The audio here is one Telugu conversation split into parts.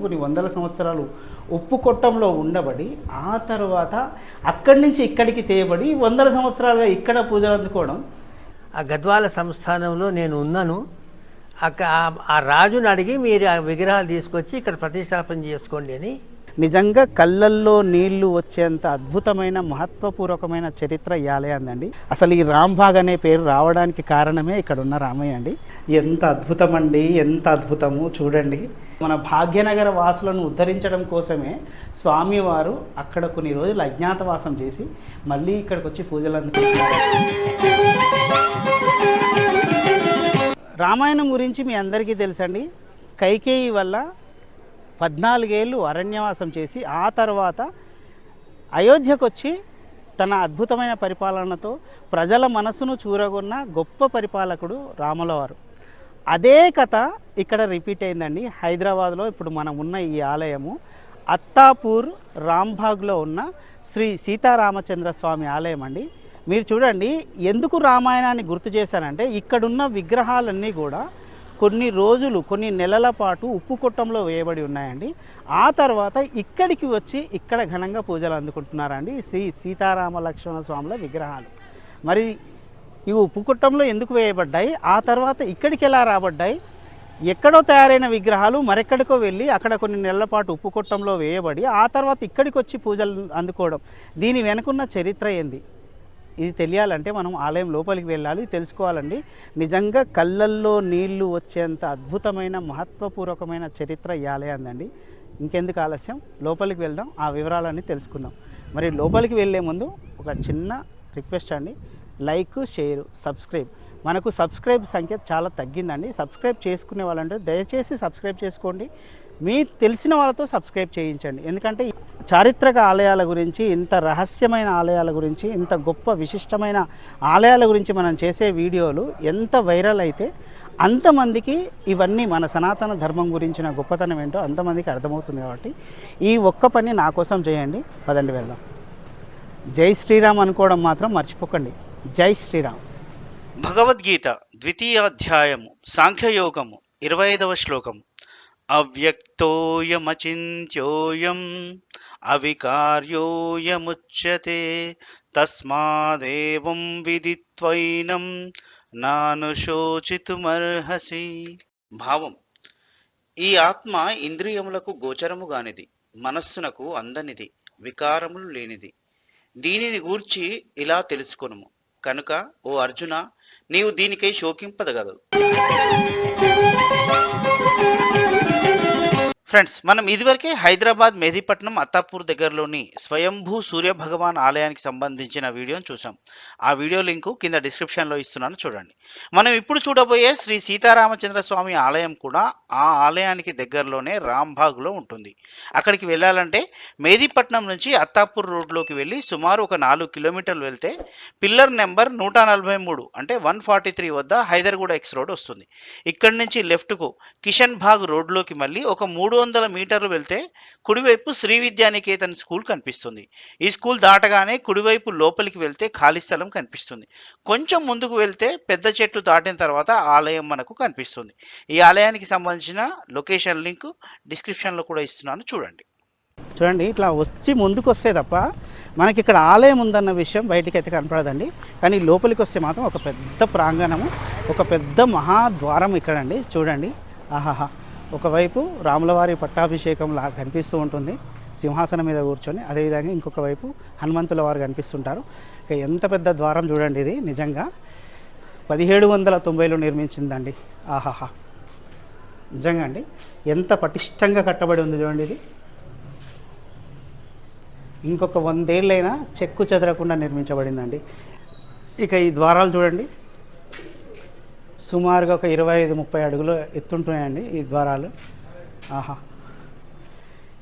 కొన్ని వందల సంవత్సరాలు ఉప్పు కొట్టంలో ఉండబడి ఆ తర్వాత అక్కడి నుంచి ఇక్కడికి తేయబడి వందల సంవత్సరాలుగా ఇక్కడ పూజలు అందుకోవడం. ఆ గద్వాల సంస్థానంలో నేను ఉన్నాను. అక్క ఆ- రాజుని అడిగి మీరు ఆ విగ్రహాలు తీసుకొచ్చి ఇక్కడ ప్రతిష్టాపన చేసుకోండి అని. నిజంగా కళ్ళల్లో నీళ్ళు వచ్చేంత అద్భుతమైన మహత్వపూర్వకమైన చరిత్ర ఈ ఆలయాందండి అసలు ఈ రాంబాగ్ అనే పేరు రావడానికి కారణమే ఇక్కడ ఉన్న రామయ్య అండి. ఎంత అద్భుతం అండి ఎంత అద్భుతము చూడండి. మన భాగ్యనగర వాసులను ఉద్ధరించడం కోసమే స్వామివారు అక్కడ కొన్ని రోజులు అజ్ఞాతవాసం చేసి మళ్ళీ ఇక్కడికి వచ్చి పూజలు అందుకుంటున్నారు. రామాయణం గురించి మీ అందరికీ తెలుసండి. కైకేయి వల్ల పద్నాలుగేళ్ళు అరణ్యవాసం చేసి ఆ తర్వాత అయోధ్యకు వచ్చి తన అద్భుతమైన పరిపాలనతో ప్రజల మనసును చూరగొన్న గొప్ప పరిపాలకుడు రాములవారు. అదే కథ ఇక్కడ రిపీట్ అయిందండి. హైదరాబాద్లో ఇప్పుడు మనం ఉన్న ఈ ఆలయము అత్తాపూర్ రాంబాగ్లో ఉన్న శ్రీ సీతారామచంద్ర స్వామి ఆలయం అండి. మీరు చూడండి ఎందుకు రామాయణాన్ని గుర్తు చేశానంటే ఇక్కడున్న విగ్రహాలన్నీ కూడా కొన్ని రోజులు కొన్ని నెలల పాటు ఉప్పు కొట్టంలో వేయబడి ఉన్నాయండి. ఆ తర్వాత ఇక్కడికి వచ్చి ఇక్కడ ఘనంగా పూజలు అందుకుంటున్నారండి శ్రీ సీతారామ లక్ష్మణ స్వాముల విగ్రహాలు. మరి ఇవి ఉప్పుకుట్టంలో ఎందుకు వేయబడ్డాయి? ఆ తర్వాత ఇక్కడికి ఎలా రాబడ్డాయి? ఎక్కడో తయారైన విగ్రహాలు మరెక్కడికో వెళ్ళి అక్కడ కొన్ని నెలల పాటు ఉప్పుకుట్టంలో వేయబడి ఆ తర్వాత ఇక్కడికి వచ్చి పూజలు అందుకోవడం. దీని వెనుకున్న చరిత్ర ఏంది? ఇది తెలియాలంటే మనం ఆలయం లోపలికి వెళ్ళాలి తెలుసుకోవాలండి. నిజంగా కళ్ళల్లో నీళ్ళు వచ్చేంత అద్భుతమైన మహత్వపూర్వకమైన చరిత్ర ఈ ఆలయందండి ఇంకెందుకు ఆలస్యం? లోపలికి వెళ్దాం ఆ వివరాలన్నీ తెలుసుకుందాం. మరి లోపలికి వెళ్ళే ముందు ఒక చిన్న రిక్వెస్ట్ అండి. Like share subscribe. మనకు సబ్స్క్రైబ్ సంఖ్య చాలా తగ్గిందండి. సబ్స్క్రైబ్ చేసుకునే వాళ్ళంటే దయచేసి సబ్స్క్రైబ్ చేసుకోండి. మీ తెలిసిన వాళ్ళతో సబ్స్క్రైబ్ చేయించండి. ఎందుకంటే చారిత్రక ఆలయాల గురించి ఇంత రహస్యమైన ఆలయాల గురించి ఇంత గొప్ప విశిష్టమైన ఆలయాల గురించి మనం చేసే వీడియోలు ఎంత వైరల్ అయితే అంతమందికి ఇవన్నీ మన సనాతన ధర్మం గురించిన గొప్పతనం ఏంటో అంతమందికి అర్థమవుతుంది కాబట్టి ఈ ఒక్క పని నా కోసం చేయండి. పదండి వెళ్దాం. జై శ్రీరామ్ అనుకోవడం మాత్రం మర్చిపోకండి. జై శ్రీరామ్. భగవద్గీత ద్వితీయాధ్యాయము సాంఖ్యయోగము ఇరవై ఐదవ శ్లోకము. అవ్యక్తోయమచింత్యోయం అవికార్యోయముచ్యతే తస్మాదేవం విదిత్వైనం నానుశోచితుమర్హసి భావం ఈ ఆత్మ ఇంద్రియములకు గోచరము గానిది మనస్సునకు అందనిది వికారములు లేనిది. దీనిని గూర్చి ఇలా తెలుసుకొనుము. కనుక ఓ అర్జున నీవు దీనికై శోకింపదగలవు ఫ్రెండ్స్ మనం ఇదివరకే హైదరాబాద్ మెహదీపట్నం అత్తాపూర్ దగ్గరలోని స్వయంభూ సూర్య భగవాన్ ఆలయానికి సంబంధించిన వీడియోను చూసాం ఆ వీడియో లింకు కింద డిస్క్రిప్షన్లో ఇస్తున్నాను చూడండి. మనం ఇప్పుడు చూడబోయే శ్రీ సీతారామచంద్ర స్వామి ఆలయం కూడా ఆ ఆలయానికి దగ్గరలోనే రాంబాగ్లో ఉంటుంది. అక్కడికి వెళ్ళాలంటే మెహదీపట్నం నుంచి అత్తాపూర్ రోడ్లోకి వెళ్ళి సుమారు ఒక నాలుగు కిలోమీటర్లు వెళ్తే పిల్లర్ నెంబర్ నూట నలభై మూడు అంటే వన్ ఫార్టీ త్రీ వద్ద హైదర్గూడ ఎక్స్ రోడ్ వస్తుంది. ఇక్కడి నుంచి లెఫ్ట్కు కిషన్ భాగ్ రోడ్లోకి మళ్ళీ ఒక మూడు వందల మీటర్లు వెళ్తే కుడివైపు శ్రీ విద్యానికేతన్ స్కూల్ కనిపిస్తుంది. ఈ స్కూల్ దాటగానే కుడివైపు లోపలికి వెళ్తే ఖాళీ స్థలం కనిపిస్తుంది. కొంచెం ముందుకు వెళ్తే పెద్ద చెట్లు దాటిన తర్వాత ఆలయం మనకు కనిపిస్తుంది. ఈ ఆలయానికి సంబంధించిన లొకేషన్ లింక్ డిస్క్రిప్షన్లో కూడా ఇస్తున్నాను. చూడండి. చూడండి ఇట్లా వచ్చి ముందుకు వస్తే తప్ప మనకి ఇక్కడ ఆలయం ఉందన్న విషయం బయటికి అయితే కనపడదండి. కానీ లోపలికి వస్తే మాత్రం ఒక పెద్ద ప్రాంగణము ఒక పెద్ద మహాద్వారం ఇక్కడండి. చూడండి. ఆహాహా. ఒకవైపు రాములవారి పట్టాభిషేకం లా కనిపిస్తూ ఉంటుంది సింహాసనం మీద కూర్చొని అదేవిధంగా ఇంకొక వైపు హనుమంతుల వారు కనిపిస్తుంటారు. ఇక ఎంత పెద్ద ద్వారం చూడండి ఇది నిజంగా పదిహేడు వందల తొంభైలో నిర్మించిందండి. ఆహాహా. నిజంగా అండి ఎంత పటిష్టంగా కట్టబడి ఉంది చూడండి ఇది. ఇంకొక వందేళ్ళైనా చెక్కు చెదరకుండా నిర్మించబడిందండి. ఇక ఈ ద్వారాలు చూడండి సుమారుగా ఒక ఇరవై ఐదు ముప్పై అడుగులు ఎత్తుంటున్నాయండి ఈ ద్వారాలు. ఆహా.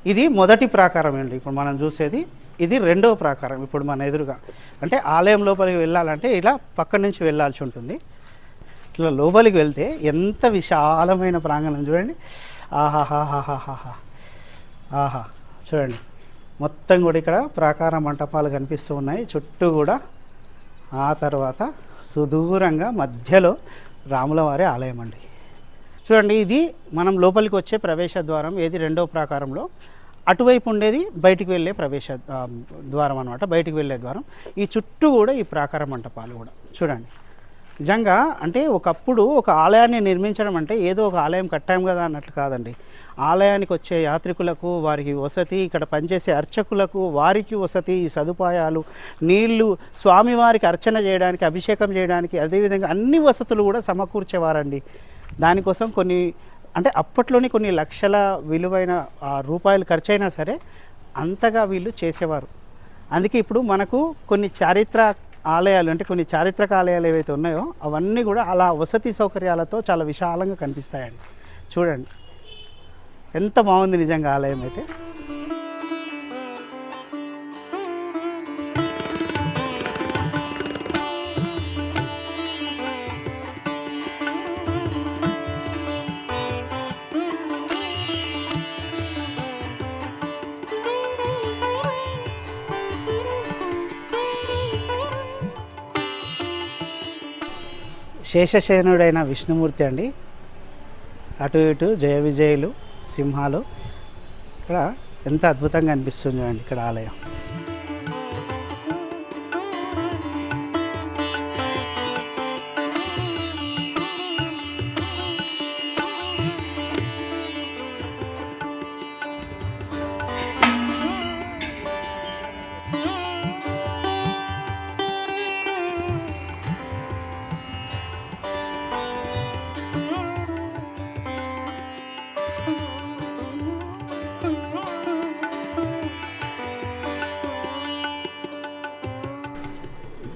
ఇది మొదటి ప్రాకారం అండి. ఇప్పుడు మనం చూసేది ఇది రెండవ ప్రాకారం ఇప్పుడు మన ఎదురుగా. అంటే ఆలయం లోపలికి వెళ్ళాలంటే ఇలా పక్క నుంచి వెళ్ళాల్సి ఉంటుంది. ఇట్లా లోపలికి వెళ్తే ఎంత విశాలమైన ప్రాంగణం చూడండి. ఆహాహాహాహాహా. ఆహా. చూడండి. మొత్తం కూడా ఇక్కడ ప్రాకార మంటపాలు కనిపిస్తూ ఉన్నాయి. చుట్టూ కూడా ఆ తర్వాత సుదూరంగా మధ్యలో రాములవారి ఆలయం అండి. చూడండి ఇది మనం లోపలికి వచ్చే ప్రవేశ ద్వారం ఏది రెండో ప్రాకారంలో. అటువైపు ఉండేది బయటికి వెళ్ళే ప్రవేశ ద్వారం అనమాట బయటికి వెళ్ళే ద్వారం. ఈ చుట్టూ కూడా ఈ ప్రాకార మంటపాలు కూడా. చూడండి. నిజంగా అంటే ఒకప్పుడు ఒక ఆలయాన్ని నిర్మించడం అంటే ఏదో ఒక ఆలయం కట్టాం కదా అన్నట్లు కాదండి. ఆలయానికి వచ్చే యాత్రికులకు వారికి వసతి ఇక్కడ పనిచేసే అర్చకులకు వారికి వసతి ఈ సదుపాయాలు నీళ్ళు స్వామివారికి అర్చన చేయడానికి అభిషేకం చేయడానికి అదేవిధంగా అన్ని వసతులు కూడా సమకూర్చేవారండి. దానికోసం కొన్ని అంటే అప్పట్లోని కొన్ని లక్షల విలువైన రూపాయలు ఖర్చైనా సరే అంతగా వీళ్ళు చేసేవారు. అందుకే ఇప్పుడు మనకు కొన్ని చారిత్ర ఆలయాలు అంటే కొన్ని చారిత్రక ఆలయాలు ఏవైతే ఉన్నాయో అవన్నీ కూడా అలా వసతి సౌకర్యాలతో చాలా విశాలంగా కనిపిస్తాయండి. చూడండి. ఎంత బాగుంది నిజంగా ఆలయం అయితే. శేషశయనుడైన విష్ణుమూర్తి అండి. అటు ఇటు జయ విజయులు సింహాలు. ఇక్కడ ఎంత అద్భుతంగా అనిపిస్తుంది అండి ఇక్కడ ఆలయం.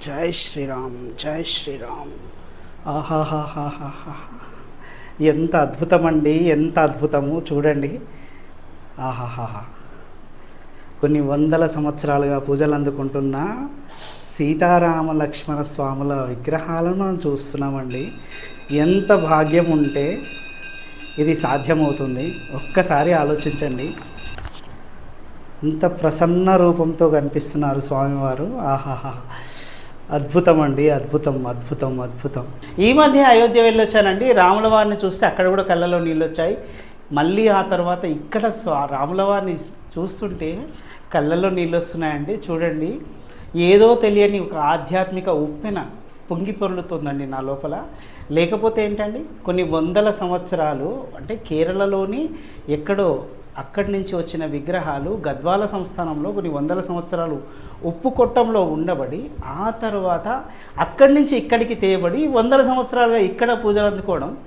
జై శ్రీరామ్ జై శ్రీరామ్. ఆహాహాహాహాహా. ఎంత అద్భుతం అండి ఎంత అద్భుతము చూడండి. ఆహాహాహా. కొన్ని వందల సంవత్సరాలుగా పూజలు అందుకుంటున్న సీతారామ లక్ష్మణ స్వాముల విగ్రహాలను మనం చూస్తున్నామండి. ఎంత భాగ్యం ఉంటే ఇది సాధ్యమవుతుంది. ఒక్కసారి ఆలోచించండి. ఇంత ప్రసన్న రూపంతో కనిపిస్తున్నారు స్వామివారు. ఆహాహా అద్భుతం అండి అద్భుతం అద్భుతం అద్భుతం. ఈ మధ్య అయోధ్య వెళ్ళొచ్చానండి. రాముల వారిని చూస్తే అక్కడ కూడా కళ్ళలో నీళ్ళు వచ్చాయి మళ్ళీ ఆ తర్వాత ఇక్కడ స్వా- రాముల వారిని చూస్తుంటే కళ్ళల్లో నీళ్ళు వస్తున్నాయండి చూడండి. ఏదో తెలియని ఒక ఆధ్యాత్మిక ఉప్పెన పొంగి పొరులుతుందండి నా లోపల. లేకపోతే ఏంటండి? కొన్ని వందల సంవత్సరాలు అంటే కేరళలోని ఎక్కడో అక్కడి నుంచి వచ్చిన విగ్రహాలు గద్వాల సంస్థానంలో కొన్ని వందల సంవత్సరాలు ఉప్పు కొట్టంలో ఉండబడి ఆ తర్వాత అక్కడి నుంచి ఇక్కడికి తేయబడి వందల సంవత్సరాలుగా ఇక్కడ పూజలు అందుకోవడం.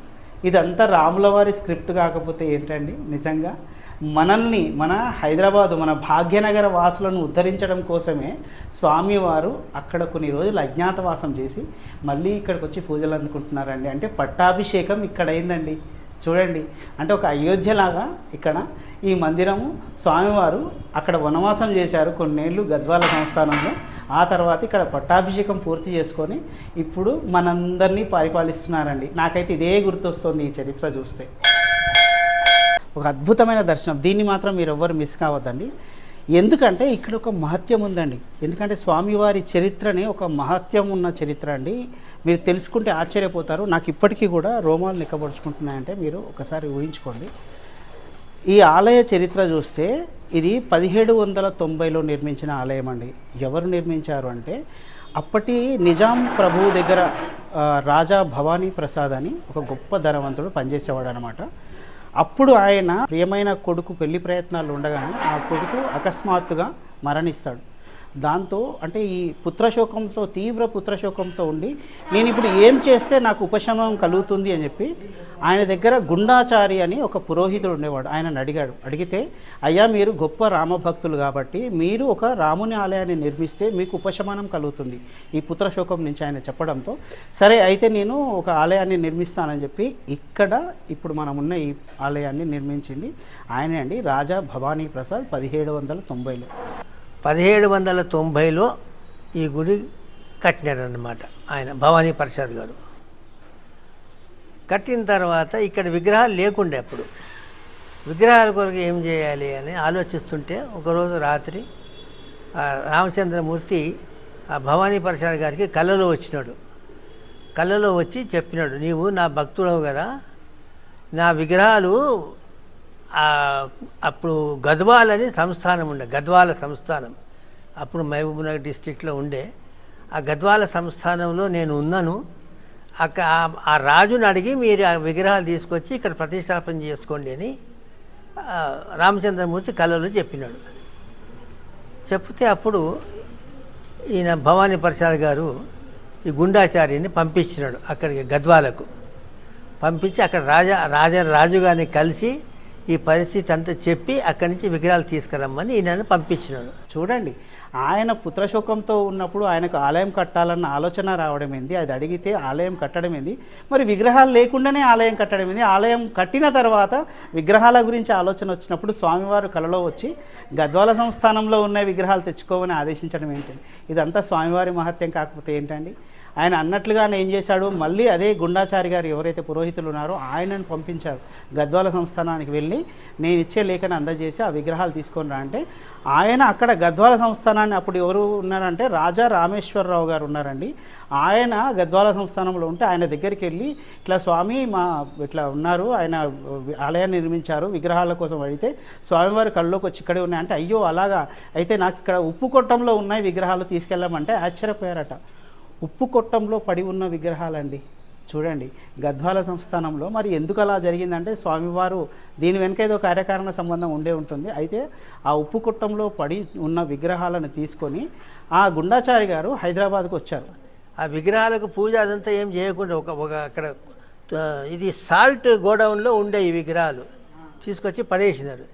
ఇదంతా రాముల వారి స్క్రిప్ట్ కాకపోతే ఏంటండి? నిజంగా మనల్ని మన హైదరాబాదు మన భాగ్యనగర వాసులను ఉద్ధరించడం కోసమే స్వామివారు అక్కడ కొన్ని రోజులు అజ్ఞాతవాసం చేసి మళ్ళీ ఇక్కడికి వచ్చి పూజలు అందుకుంటున్నారండి. అంటే పట్టాభిషేకం ఇక్కడ అయిందండి. చూడండి. అంటే ఒక అయోధ్యలాగా ఇక్కడ ఈ మందిరము స్వామివారు అక్కడ వనవాసం చేశారు కొన్నేళ్ళు గద్వాల సంస్థానంలో. ఆ తర్వాత ఇక్కడ పట్టాభిషేకం పూర్తి చేసుకొని ఇప్పుడు మనందరినీ పరిపాలిస్తున్నారండి. నాకైతే ఇదే గుర్తొస్తుంది ఈ చరిత్ర చూస్తే. ఒక అద్భుతమైన దర్శనం. దీన్ని మాత్రం మీరు ఎవ్వరు మిస్ కావద్దండి. ఎందుకంటే ఇక్కడ ఒక మహత్యం ఉందండి. ఎందుకంటే స్వామివారి చరిత్రనే ఒక మహత్యం ఉన్న చరిత్ర అండి. మీరు తెలుసుకుంటే ఆశ్చర్యపోతారు. నాకు ఇప్పటికీ కూడా రోమాలు నిక్కబడుచుకుంటున్నాయంటే మీరు ఒకసారి ఊహించుకోండి. ఈ ఆలయ చరిత్ర చూస్తే ఇది పదిహేడు వందల తొంభైలో నిర్మించిన ఆలయం అండి. ఎవరు నిర్మించారు అంటే అప్పటి నిజాం ప్రభు దగ్గర రాజా భవానీ ప్రసాద్ అని ఒక గొప్ప ధనవంతుడు పనిచేసేవాడు అనమాట అప్పుడు ఆయన ప్రియమైన కొడుకు పెళ్ళి ప్రయత్నాలు ఉండగానే ఆ కొడుకు అకస్మాత్తుగా మరణిస్తాడు. దాంతో అంటే ఈ పుత్రశోకంతో తీవ్ర పుత్రశోకంతో ఉండి నేను ఇప్పుడు ఏం చేస్తే నాకు ఉపశమనం కలుగుతుంది అని చెప్పి ఆయన దగ్గర గుండాచారి అని ఒక పురోహితుడు ఉండేవాడు. ఆయన అడిగాడు. అడిగితే అయ్యా మీరు గొప్ప రామభక్తులు కాబట్టి మీరు ఒక రాముని ఆలయాన్ని నిర్మిస్తే మీకు ఉపశమనం కలుగుతుంది. ఈ పుత్రశోకం నుంచి ఆయన చెప్పడంతో సరే అయితే నేను ఒక ఆలయాన్ని నిర్మిస్తానని చెప్పి ఇక్కడ ఇప్పుడు మనం ఉన్న ఈ ఆలయాన్ని నిర్మించింది ఆయనే అండి రాజా భవానీ ప్రసాద్ పదిహేడు వందల తొంభైలో. పదిహేడు వందల తొంభైలో ఈ గుడి కట్టినారన్నమాట ఆయన భవానీ ప్రసాద్ గారు. కట్టిన తర్వాత ఇక్కడ విగ్రహాలు లేకుండే అప్పుడు. విగ్రహాల కొరకు ఏం చేయాలి అని ఆలోచిస్తుంటే ఒకరోజు రాత్రి రామచంద్రమూర్తి ఆ భవానీ ప్రసాద్ గారికి కళ్ళలో వచ్చినాడు. కళ్ళలో వచ్చి చెప్పినాడు నీవు నా భక్తుడవు కదా నా విగ్రహాలు అప్పుడు అప్పుడు గద్వాలని సంస్థానం ఉండే గద్వాల సంస్థానం. అప్పుడు మహబూబ్నగర్ డిస్టిక్లో ఉండే. ఆ గద్వాల సంస్థానంలో నేను ఉన్నాను. అక్కడ ఆ- రాజుని అడిగి మీరు ఆ విగ్రహాలు తీసుకొచ్చి ఇక్కడ ప్రతిష్టాపన చేసుకోండి అని రామచంద్రమూర్తి కళలో చెప్పినాడు. చెప్తే అప్పుడు ఈయన భవానీ ప్రసాద్ గారు ఈ గుండాచార్యని పంపించినాడు అక్కడికి గద్వాలకు. పంపించి అక్కడ రాజా రాజా రాజుగారిని కలిసి ఈ పరిస్థితి అంతా చెప్పి అక్కడి నుంచి విగ్రహాలు తీసుకురమ్మని ఈయనను పంపించినాడు. చూడండి ఆయన పుత్రశోకంతో ఉన్నప్పుడు ఆయనకు ఆలయం కట్టాలన్న ఆలోచన రావడం ఏంది? అది అడిగితే ఆలయం కట్టడం ఏంది? మరి విగ్రహాలు లేకుండానే ఆలయం కట్టడం ఏంది? ఆలయం కట్టిన తర్వాత విగ్రహాల గురించి ఆలోచన వచ్చినప్పుడు స్వామివారు కలలో వచ్చి గద్వాల సంస్థానంలో ఉన్న విగ్రహాలు తెచ్చుకోమని ఆదేశించడం ఏంటండి ఇదంతా స్వామివారి మహత్యం కాకపోతే ఏంటండి? ఆయన అన్నట్లుగానే ఏం చేశాడు? మళ్ళీ అదే గుండాచారి గారు ఎవరైతే పురోహితులు ఉన్నారో ఆయనను పంపించారు. గద్వాల సంస్థానానికి వెళ్ళి నేను ఇచ్చే లేఖను అందజేసి ఆ విగ్రహాలు తీసుకొని రా అంటే ఆయన అక్కడ గద్వాల సంస్థానాన్ని అప్పుడు ఎవరు ఉన్నారంటే రాజా రామేశ్వరరావు గారు ఉన్నారండి. ఆయన గద్వాల సంస్థానంలో ఉంటే ఆయన దగ్గరికి వెళ్ళి ఇట్లా స్వామి మా ఇట్లా ఉన్నారు ఆయన ఆలయాన్ని నిర్మించారు విగ్రహాల కోసం అడిగితే స్వామివారి కళ్ళలోకి వచ్చి ఇక్కడే ఉన్నాయంటే అయ్యో అలాగా అయితే నాకు ఇక్కడ ఉప్పు కొట్టంలో ఉన్నాయి విగ్రహాలు తీసుకెళ్ళామంటే ఆశ్చర్యపోయారట. ఉప్పు కొట్టంలో పడి ఉన్న విగ్రహాలండి. చూడండి గద్వాల సంస్థానంలో మరి ఎందుకు అలా జరిగిందంటే స్వామివారు దీని వెనుక ఏదో కార్యకారణ సంబంధం ఉండే ఉంటుంది. అయితే ఆ ఉప్పు కుట్టంలో పడి ఉన్న విగ్రహాలను తీసుకొని ఆ గుండాచారి గారు హైదరాబాద్కు వచ్చారు. ఆ విగ్రహాలకు పూజ అదంతా ఏం చేయకుండా ఒక ఒక అక్కడ ఇది సాల్ట్ గోడౌన్లో ఉండే ఈ విగ్రహాలు తీసుకొచ్చి పడేసినారు.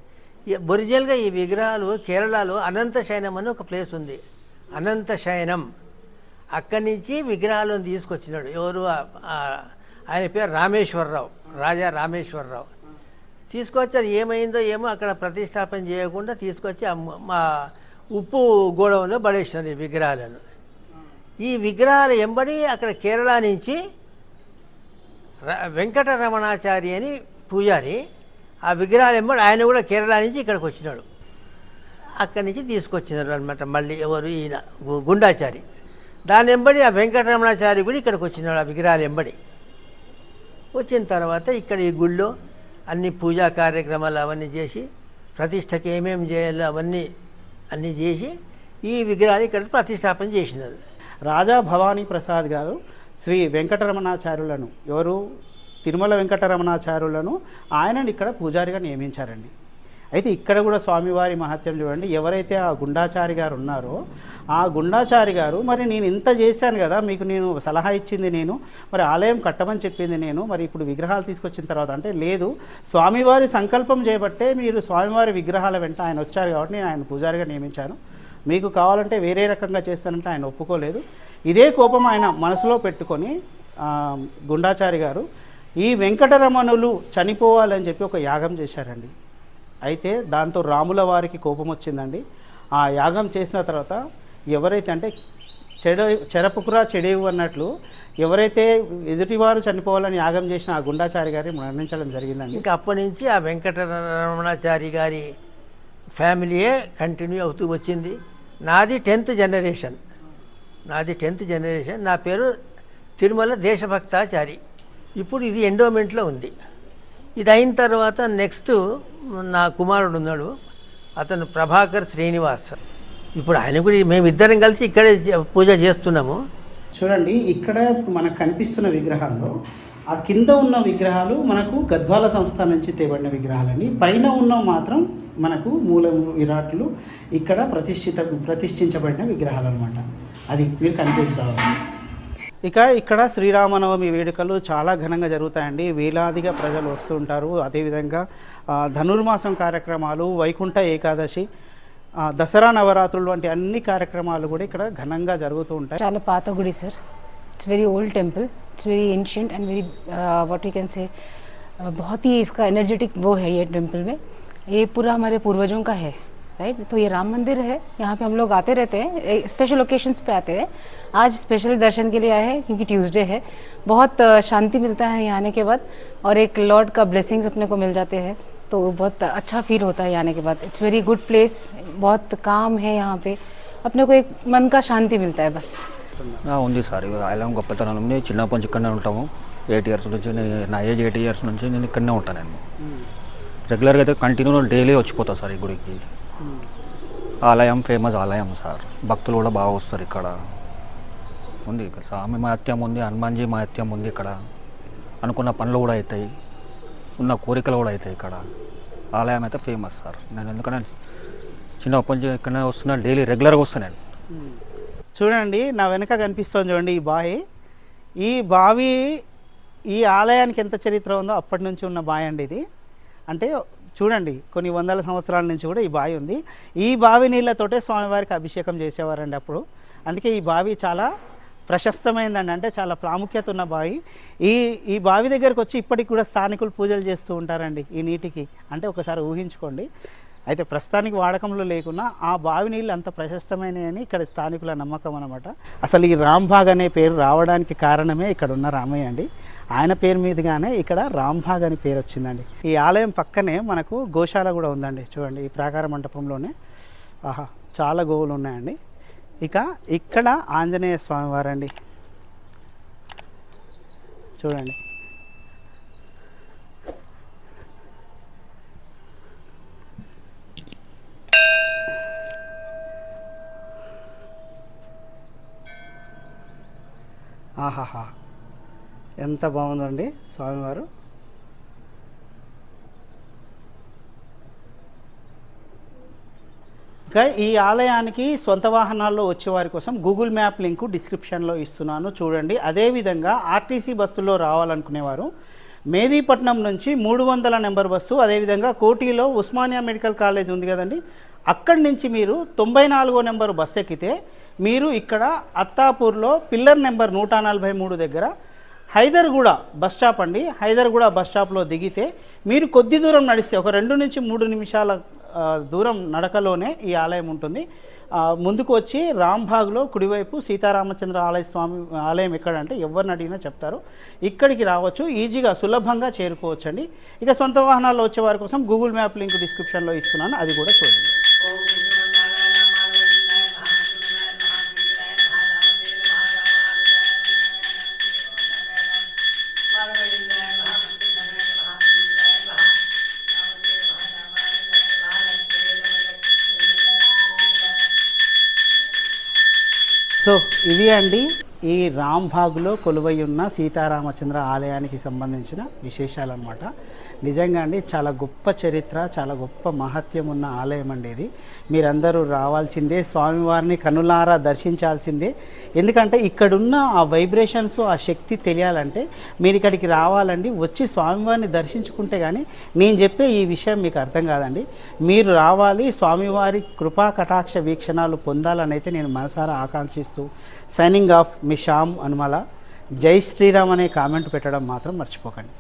ఒరిజినల్గా ఈ విగ్రహాలు కేరళలో అనంత శయనం అని ఒక ప్లేస్ ఉంది. అనంత శయనం. అక్కడి నుంచి విగ్రహాలను తీసుకొచ్చినాడు. ఎవరు? ఆయన పేరు రామేశ్వరరావు రాజా రామేశ్వరరావు. తీసుకొచ్చి అది ఏమైందో ఏమో అక్కడ ప్రతిష్టాపన చేయకుండా తీసుకొచ్చి ఆ మా ఉప్పు గోడంలో పడేసినారు ఈ విగ్రహాలను. ఈ విగ్రహాలు ఎంబడి అక్కడ కేరళ నుంచి వెంకటరమణాచారి అని పూజారి ఆ విగ్రహాలు ఎంబడి ఆయన కూడా కేరళ నుంచి ఇక్కడికి వచ్చినాడు. అక్కడి నుంచి తీసుకొచ్చినారు అనమాట మళ్ళీ ఎవరు? ఈయన గు- గుండాచారి. దాని ఎంబడి ఆ వెంకటరమణాచారి కూడా ఇక్కడికి వచ్చినాడు ఆ విగ్రహాలు ఎంబడి వచ్చిన తర్వాత ఇక్కడ ఈ గుళ్ళో అన్ని పూజా కార్యక్రమాలు అవన్నీ చేసి ప్రతిష్టకి ఏమేమి చేయాలో అవన్నీ అన్నీ చేసి ఈ విగ్రహాలు ఇక్కడ ప్రతిష్టాపన చేసినారు. రాజా భవానీ ప్రసాద్ గారు శ్రీ వెంకటరమణాచార్యులను ఎవరు? తిరుమల వెంకటరమణాచార్యులను ఆయనని ఇక్కడ పూజారిగా నియమించారండి. అయితే ఇక్కడ కూడా స్వామివారి మహత్యం చూడండి. ఎవరైతే ఆ గుండాచారి గారు ఉన్నారో ఆ గుండాచారి గారు మరి నేను ఇంత చేశాను కదా మీకు నేను సలహా ఇచ్చింది నేను మరి ఆలయం కట్టమని చెప్పింది నేను మరి ఇప్పుడు విగ్రహాలు తీసుకొచ్చిన తర్వాత అంటే లేదు. స్వామివారి సంకల్పం చేయబట్టే మీరు స్వామివారి విగ్రహాల వెంట ఆయన వచ్చారు కాబట్టి నేను ఆయన పూజారిగా నియమించాను. మీకు కావాలంటే వేరే రకంగా చేస్తానంటే ఆయన ఒప్పుకోలేదు. ఇదే కోపం ఆయన మనసులో పెట్టుకొని గుండాచారి గారు ఈ వెంకటరమణులు చనిపోవాలని చెప్పి ఒక యాగం చేశారండి. అయితే దాంతో రాముల వారికి కోపం వచ్చిందండి. ఆ యాగం చేసిన తర్వాత ఎవరైతే అంటే చెడ చెరపుకురా చెడేవు అన్నట్లు ఎవరైతే ఎదుటివారు చనిపోవాలని యాగం చేసిన ఆ గుండాచారి గారిని మరణించడం జరిగిందండి. ఇంకా అప్పటి నుంచి ఆ వెంకటరమణాచారి గారి ఫ్యామిలీయే కంటిన్యూ అవుతూ వచ్చింది. నాది టెన్త్ జనరేషన్. నాది టెన్త్ జనరేషన్. నా పేరు తిరుమల దేశభక్తాచారి. ఇప్పుడు ఇది ఎండోమెంట్లో ఉంది. ఇది అయిన తర్వాత నెక్స్ట్ నా కుమారుడు ఉన్నాడు అతను ప్రభాకర్ శ్రీనివాస్. ఇప్పుడు ఆయన కూడా మేమిద్దరం కలిసి ఇక్కడే పూజ చేస్తున్నాము. చూడండి ఇక్కడ మనకు కనిపిస్తున్న విగ్రహాల్లో ఆ కింద ఉన్న విగ్రహాలు మనకు గద్వాల సంస్థ నుంచి తేబడిన విగ్రహాలండి. పైన ఉన్న మాత్రం మనకు మూల విరాట్లు ఇక్కడ ప్రతిష్ఠిత ప్రతిష్ఠించబడిన విగ్రహాలు అనమాట అది మీరు కన్ఫ్యూజ్ కావాలి ఇక ఇక్కడ శ్రీరామనవమి వేడుకలు చాలా ఘనంగా జరుగుతాయండి వేలాదిగా ప్రజలు వస్తుంటారు అదేవిధంగా ఆ, ధనుర్మాసం కార్యక్రమాలు వైకుంఠ ఏకాదశి ఆ, దసరా నవరాత్రులు వంటి అన్ని కార్యక్రమాలు కూడా ఇక్కడ ఘనంగా జరుగుతూ ఉంటాయి చాలా పాత గుడి sir it's very old temple it's very ancient and very what we can say बहुत ही इसका एनर्जेटिक वो है ये टेम्पल में ये पूरा हमारे पूर्वजों का है राइट तो ये राम मंदिर है यहाँ पे हम लोग आते रहते हैं स्पेशल ओकेशंस पे आते हैं आज स्पेशल दर्शन के लिए आए हैं क्योंकि ट्यूसडे है बहुत uh, शांति मिलता है यहाँ आने के बाद और एक लॉर्ड का ब्लेसिंग्स अपने को मिल जाते हैं तो बहुत अच्छा फील होता है यहाँ आने के बाद इट्स वेरी गुड प्लेस बहुत काम है यहाँ पे अपने को एक मन का शांति मिलता है बस ఆ, ఉంది సార్ ఇక ఆలయం గొప్పతనం ఉంది చిన్నప్పటి నుంచి ఇక్కడనే ఉంటాము ఎయిట్ ఇయర్స్ నుంచి నే- నా ఏజ్ ఎయిట్ ఇయర్స్ నుంచి నేను ఇక్కడనే ఉంటాను నేను రెగ్యులర్గా అయితే కంటిన్యూ డైలీ వచ్చిపోతా సార్ ఈ గుడికి ఆలయం ఫేమస్ ఆలయం సార్. భక్తులు కూడా బాగా వస్తారు ఇక్కడ. ఉంది ఇక్కడ. స్వామి మహత్యం ఉంది హనుమాన్జీ మహత్యం ఉంది ఇక్కడ. అనుకున్న పనులు కూడా అవుతాయి. ఉన్న కోరికలు కూడా అవుతాయి ఇక్కడ. ఆలయం అయితే ఫేమస్ సార్. నేను ఎందుకంటే చిన్నప్పటి నుంచి ఇక్కడనే వస్తున్నా డైలీ రెగ్యులర్గా వస్తాను చూడండి నా వెనక కనిపిస్తుంది చూడండి ఈ బావి ఈ బావి ఈ ఆలయానికి ఎంత చరిత్ర ఉందో అప్పటి నుంచి ఉన్న బావి అండి ఇది. అంటే చూడండి కొన్ని వందల సంవత్సరాల నుంచి కూడా ఈ బావి ఉంది. ఈ బావి నీళ్ళతోటే స్వామివారికి అభిషేకం చేసేవారండి అప్పుడు. అందుకే ఈ బావి చాలా ప్రశస్తమైందండి. అంటే చాలా ప్రాముఖ్యత ఉన్న బావి. ఈ ఈ బావి దగ్గరకు వచ్చి ఇప్పటికి కూడా స్థానికులు పూజలు చేస్తూ ఉంటారండి ఈ నీటికి. అంటే ఒకసారి ఊహించుకోండి. అయితే ప్రస్తుతానికి వాడకంలో లేకున్నా ఆ బావి నీళ్ళు అంత ప్రశస్తమైనవి ఇక్కడ స్థానికుల నమ్మకం అనమాట అసలు ఈ రాంబాగ్ అనే పేరు రావడానికి కారణమే ఇక్కడ ఉన్న రామయ్య అండి. ఆయన పేరు మీదుగానే ఇక్కడ రాంభాగ్ అని పేరు వచ్చిందండి. ఈ ఆలయం పక్కనే మనకు గోశాల కూడా ఉందండి. చూడండి ఈ ప్రాకార మంటపంలోనే. ఆహా చాలా గోవులు ఉన్నాయండి. ఇక ఇక్కడ ఆంజనేయ స్వామివారండి చూడండి. ఆహాహా. ఎంత బాగుందండి స్వామివారు? ఇంకా ఈ ఆలయానికి సొంత వాహనాల్లో వచ్చే వారి కోసం గూగుల్ మ్యాప్ లింకు డిస్క్రిప్షన్లో ఇస్తున్నాను చూడండి. అదేవిధంగా ఆర్టీసీ బస్సులో రావాలనుకునేవారు మేదీపట్నం నుంచి మూడు వందల నెంబర్ బస్సు అదేవిధంగా కోటిలో ఉస్మానియా మెడికల్ కాలేజ్ ఉంది కదండి. అక్కడి నుంచి మీరు తొంభై నాలుగో నెంబర్ బస్సు ఎక్కితే మీరు ఇక్కడ అత్తాపూర్లో పిల్లర్ నెంబర్ నూట నలభై మూడు దగ్గర హైదర్గూడ బస్ స్టాప్ అండి. హైదర్గూడ బస్ స్టాప్లో దిగితే మీరు కొద్ది దూరం నడిస్తే ఒక రెండు నుంచి మూడు నిమిషాల దూరం నడకలోనే ఈ ఆలయం ఉంటుంది. ముందుకు వచ్చి రాంబాగ్లో కుడివైపు సీతారామచంద్ర ఆలయ స్వామి ఆలయం ఎక్కడంటే ఎవరిని అడిగినా చెప్తారు. ఇక్కడికి రావచ్చు. ఈజీగా సులభంగా చేరుకోవచ్చండి. ఇక సొంత వాహనాల్లో వచ్చే వారి కోసం గూగుల్ మ్యాప్ లింక్ డిస్క్రిప్షన్లో ఇస్తున్నాను. అది కూడా చూడండి. ఇది అండి. ఈ రాంబాగ్లో కొలువై ఉన్న సీతారామచంద్ర ఆలయానికి సంబంధించిన విశేషాలు అనమాట నిజంగా అండి చాలా గొప్ప చరిత్ర చాలా గొప్ప మహత్యం ఉన్న ఆలయం అండి ఇది. మీరందరూ రావాల్సిందే స్వామివారిని కనులారా దర్శించాల్సిందే. ఎందుకంటే ఇక్కడున్న ఆ వైబ్రేషన్స్ ఆ శక్తి తెలియాలంటే మీరు ఇక్కడికి రావాలండి వచ్చి స్వామివారిని దర్శించుకుంటే కానీ నేను చెప్పే ఈ విషయం మీకు అర్థం కాదండి. మీరు రావాలి స్వామివారి కృపా కటాక్ష వీక్షణాలు పొందాలని అయితే నేను మనసారా ఆకాంక్షిస్తూ సైనింగ్ ఆఫ్ మీ షామ్ అనుమల జై శ్రీరామ్ అనే కామెంట్ పెట్టడం మాత్రం మర్చిపోకండి.